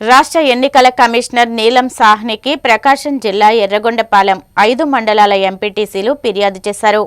రాష్ట్ర ఎన్నికల కమిషనర్ నీలం సాహ్నికి ప్రకాశం జిల్లా ఎర్రగొండపాలెం ఐదు మండలాల ఎంపీటీసీలు ఫిర్యాదు చేశారు.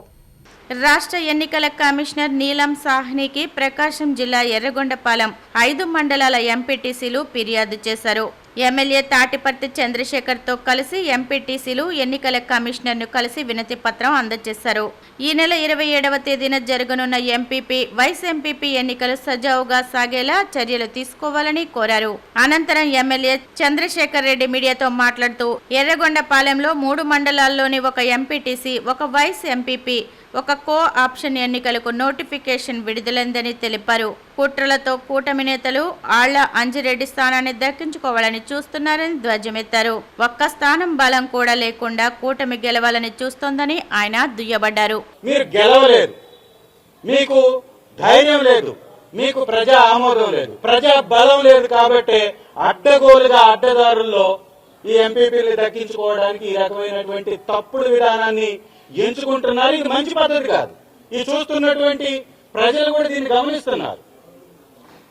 రాష్ట్ర ఎన్నికల కమిషనర్ నీలం సాహ్నికి ప్రకాశం జిల్లా ఎర్రగొండపాలెం ఐదు మండలాల ఎంపీటీసీలు ఫిర్యాదు చేశారు. ఎమ్మెల్యే తాటిపర్తి చంద్రశేఖర్తో కలిసి ఎంపీటీసీలు ఎన్నికల కమిషనర్ను కలిసి వినతి పత్రం అందజేశారు. ఈ నెల ఇరవై ఏడవ తేదీన జరగనున్న ఎంపీపీ వైస్ ఎంపీపీ ఎన్నికలు సజావుగా సాగేలా చర్యలు తీసుకోవాలని కోరారు. అనంతరం ఎమ్మెల్యే చంద్రశేఖర్ రెడ్డి మీడియాతో మాట్లాడుతూ ఎర్రగొండపాలెంలో మూడు మండలాల్లోని ఒక ఎంపీటీసీ ఒక వైస్ ఎంపీపీ ఒక కో ఆప్షన్ ఎన్నికలకు నోటిఫికేషన్ విడుదలైందని తెలిపారు. కుట్రలతో కూటమి నేతలు ఆళ్ళ అంజిరెడ్డి స్థానాన్ని దక్కించుకోవాలని చూస్తున్నారని ధ్వజమెత్తారు. ఒక్క స్థానం బలం కూడా లేకుండా కూటమి గెలవాలని చూస్తోందని ఆయన దుయ్యబడ్డారు. మీరు గెలవలేదు మీకు ధైర్యం లేదు. మీకు ప్రజా ఆమోదం లేదు. ప్రజా బలం లేదు కాబట్టి అడ్డగోలుగా అడ్డదారుల్లో ఈ ఎంపీపీని దక్కించుకోవడానికి ఈ రకమైనటువంటి తప్పుడు విధానాన్ని ఎంచుకుంటున్నారు. ఇది మంచి పద్ధతి కాదు. ఇది చూస్తున్నటువంటి ప్రజలు కూడా దీన్ని గమనిస్తున్నారు.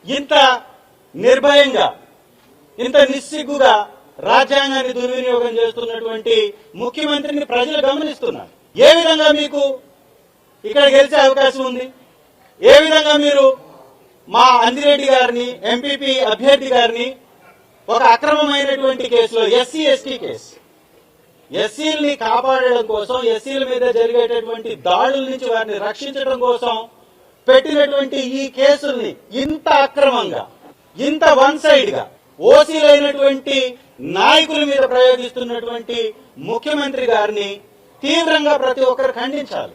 ఇంత నిర్భయంగా ఇంత నిస్సిగ్గుగా రాజ్యాంగాన్ని దుర్వినియోగం చేస్తున్నటువంటి ముఖ్యమంత్రిని ప్రజలు గమనిస్తున్నారు. ఏ విధంగా మీకు ఇక్కడ గెలిచే అవకాశం ఉంది? ఏ విధంగా మీరు మా అందిరెడ్డి గారిని ఎంపీపీ అభ్యర్థి గారిని ఒక అక్రమమైనటువంటి కేసులో ఎస్సీ ఎస్టీ కేసు ఎస్సీల్ని కాపాడడం కోసం ఎస్సీల మీద జరిగేటటువంటి దాడుల నుంచి వారిని రక్షించడం కోసం పెట్టినటువంటి ఈ కేసుల్ని ఇంత అక్రమంగా ఇంత వన్ సైడ్గా ఓసీలైనటువంటి నాయకుల మీద ప్రయోగిస్తున్నటువంటి ముఖ్యమంత్రి గారిని తీవ్రంగా ప్రతి ఒక్కరు ఖండించాలి.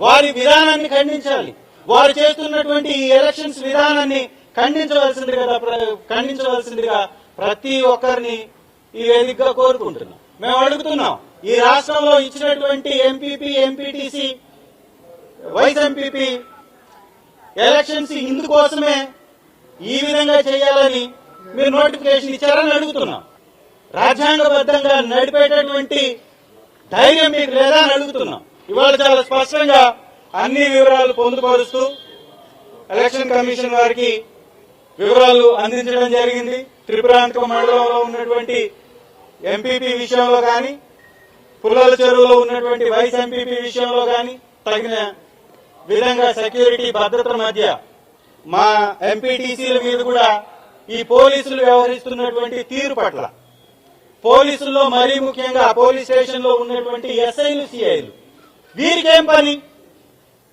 వారి విధానాన్ని ఖండించాలి. వారు చేస్తున్నటువంటి ఈ ఎలక్షన్స్ విధానాన్ని ఖండించవలసిందిగా ప్ర- ఖండించవలసిందిగా ప్రతి ఒక్కరిని ఈ వేదికగా కోరుకుంటున్నాం. మేము అడుగుతున్నాం. ఈ రాష్ట్రంలో ఇచ్చినటువంటి MPP MPTC vice MPP elections ఇందుకోసమే ఈ విధంగా చేయాలని మీరు నోటిఫికేషన్ ఇచ్చారని అడుగుతున్నాం. రాజ్యాంగబద్ధంగా నడిపేటటువంటి ధైర్యం మీకు లేదా అని అడుగుతున్నాం. ఇవాళ చాలా స్పష్టంగా అన్ని వివరాలు పొందుపరుస్తూ ఎలక్షన్ కమిషన్ వారికి వివరాలు అందించడం జరిగింది. త్రిపురాంతక మండలంలో ఉన్నటువంటి ఎంపీపీ విషయంలో కానీ పుల్లల చెరువులో ఉన్నటువంటి వైస్ ఎంపీపీ విషయంలో కానీ తగిన విధంగా సెక్యూరిటీ భద్రతల మధ్య మా ఎంపీటీసీల మీద కూడా ఈ పోలీసులు వ్యవహరిస్తున్నటువంటి తీరు పట్ల పోలీసుల్లో మరీ ముఖ్యంగా పోలీస్ స్టేషన్లో ఉన్నటువంటి ఎస్ఐలు సిఐలు వీరికేం పని?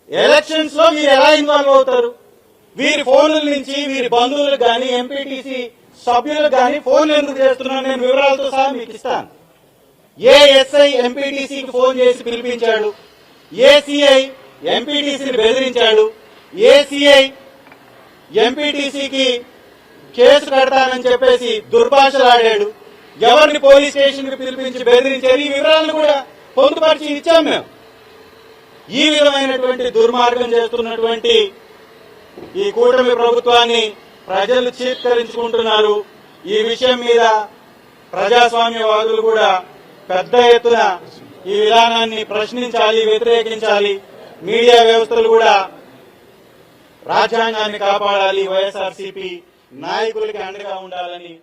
ఎలక్షన్స్లో మీరు ఎలా ఇన్వాల్వ్ అవుతారు? వీరి ఫోన్ల నుంచి వీరి బంధువులకు కానీ ఎంపీటీసీ సభ్యులకు కానీ ఫోన్లు ఎందుకు చేస్తున్నాను నేను వివరాలతో సహా మీకు ఇస్తాను. ఏ ఎస్ఐ ఎంపీటీసీకి ఫోన్ చేసి పిలిపించాడు? ఏ సిఐ ఎంపీటీసీని బెదిరించాడు? ఏ సిఐ ఎంపీటీసీకి కేసు కడతానని చెప్పేసి దుర్భాషలాడాడు? ఎవరిని పోలీస్ స్టేషన్కి పిలిపించి బెదిరించారు? ఈ వివరాలను కూడా పొందుపరిచి ఇచ్చాం మేము. ఈ విధమైనటువంటి దుర్మార్గం చేస్తున్నటువంటి ఈ కూటమి ప్రభుత్వాన్ని ప్రజలు చీత్కరించుకుంటున్నారు. ఈ విషయం మీద ప్రజాస్వామ్యవాదులు కూడా పెద్ద ఎత్తున ఈ విధానాన్ని ప్రశ్నించాలి వ్యతిరేకించాలి. మీడియా వ్యవస్థలు కూడా రాజ్యాంగాన్ని కాపాడాలి వైఎస్ఆర్సీపీ నాయకులకి అండగా ఉండాలని